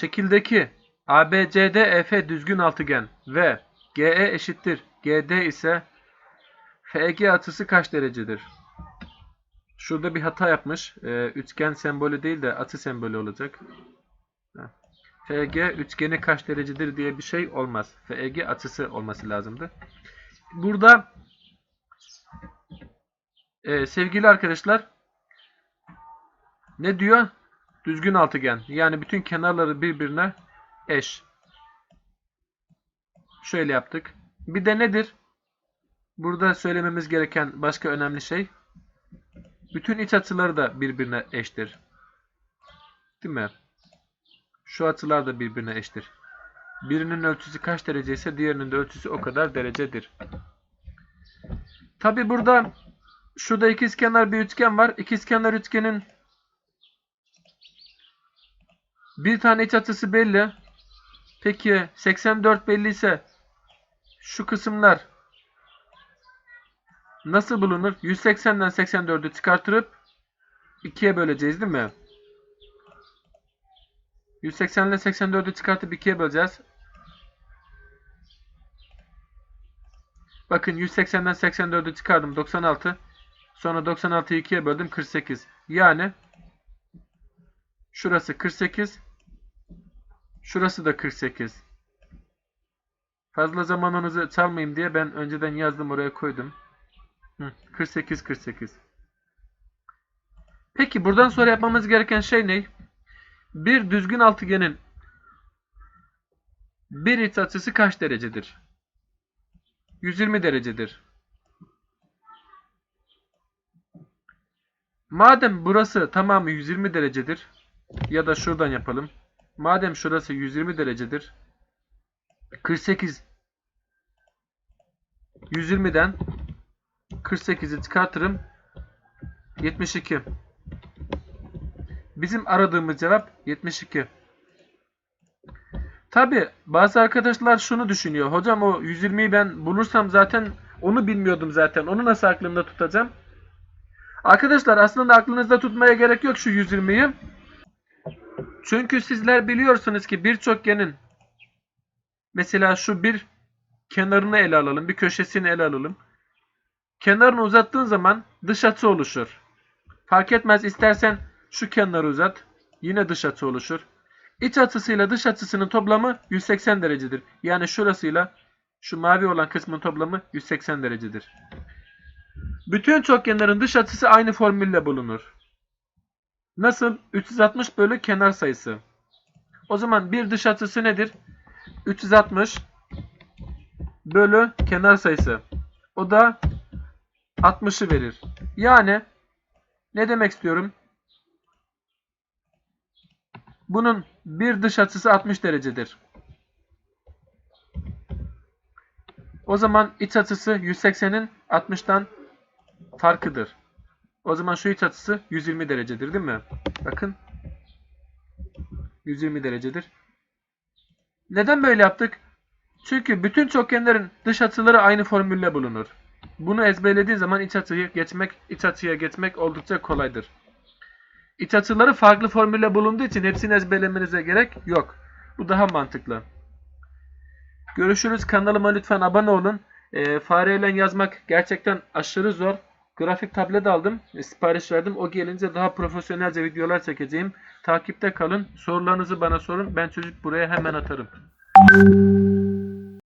Şekildeki ABCD EF düzgün altıgen ve GE eşittir GD ise FG açısı kaç derecedir? Şurada bir hata yapmış. Ee, üçgen sembolü değil de açı sembolü olacak. FG üçgeni kaç derecedir diye bir şey olmaz. FG açısı olması lazımdı. Burada e, sevgili arkadaşlar ne diyor? Düzgün altıgen. Yani bütün kenarları birbirine eş. Şöyle yaptık. Bir de nedir? Burada söylememiz gereken başka önemli şey. Bütün iç açıları da birbirine eştir. Değil mi? Şu açılar da birbirine eştir. Birinin ölçüsü kaç derece ise diğerinin de ölçüsü o kadar derecedir. Tabi burada şurada ikizkenar bir üçgen var. İkizkenar üçgenin bir tane iç açısı belli. Peki 84 belli ise şu kısımlar nasıl bulunur? 180'den 84'ü çıkartırıp 2'ye böleceğiz değil mi? 180 ile 84'ü çıkartıp 2'ye böleceğiz. Bakın 180'den 84'ü çıkardım 96. Sonra 96'yı 2'ye böldüm 48. Yani şurası 48. Şurası da 48. Fazla zamanınızı çalmayayım diye ben önceden yazdım oraya koydum. Hı, 48 48. Peki buradan sonra yapmamız gereken şey ne? Bir düzgün altıgenin bir iç açısı kaç derecedir? 120 derecedir. Madem burası tamamı 120 derecedir ya da şuradan yapalım. Madem şurası 120 derecedir 48 120'den 48'i çıkartırım 72 Bizim aradığımız cevap 72 Tabi bazı arkadaşlar şunu düşünüyor. Hocam o 120'yi ben bulursam zaten onu bilmiyordum zaten. Onu nasıl aklımda tutacağım? Arkadaşlar aslında aklınızda tutmaya gerek yok şu 120'yi. Çünkü sizler biliyorsunuz ki bir çokgenin mesela şu bir kenarını ele alalım. Bir köşesini ele alalım. Kenarını uzattığın zaman dış açı oluşur. Fark etmez istersen şu kenarı uzat. Yine dış açı oluşur. İç açısıyla dış açısının toplamı 180 derecedir. Yani şurasıyla şu mavi olan kısmın toplamı 180 derecedir. Bütün çokgenlerin dış açısı aynı formülle bulunur. Nasıl? 360 bölü kenar sayısı. O zaman bir dış açısı nedir? 360 bölü kenar sayısı. O da 60'ı verir. Yani ne demek istiyorum? Bunun bir dış açısı 60 derecedir. O zaman iç açısı 180'in 60'tan farkıdır. O zaman şu iç açısı 120 derecedir değil mi? Bakın. 120 derecedir. Neden böyle yaptık? Çünkü bütün çokgenlerin dış açıları aynı formülle bulunur. Bunu ezberlediğin zaman iç açıyı geçmek, iç açıya geçmek oldukça kolaydır. İç açıları farklı formülle bulunduğu için hepsini ezberlemenize gerek yok. Bu daha mantıklı. Görüşürüz. Kanalıma lütfen abone olun. E, fareyle yazmak gerçekten aşırı zor. Grafik tablet aldım. e, sipariş verdim. O gelince daha profesyonelce videolar çekeceğim. Takipte kalın. Sorularınızı bana sorun. Ben çocuk buraya hemen atarım.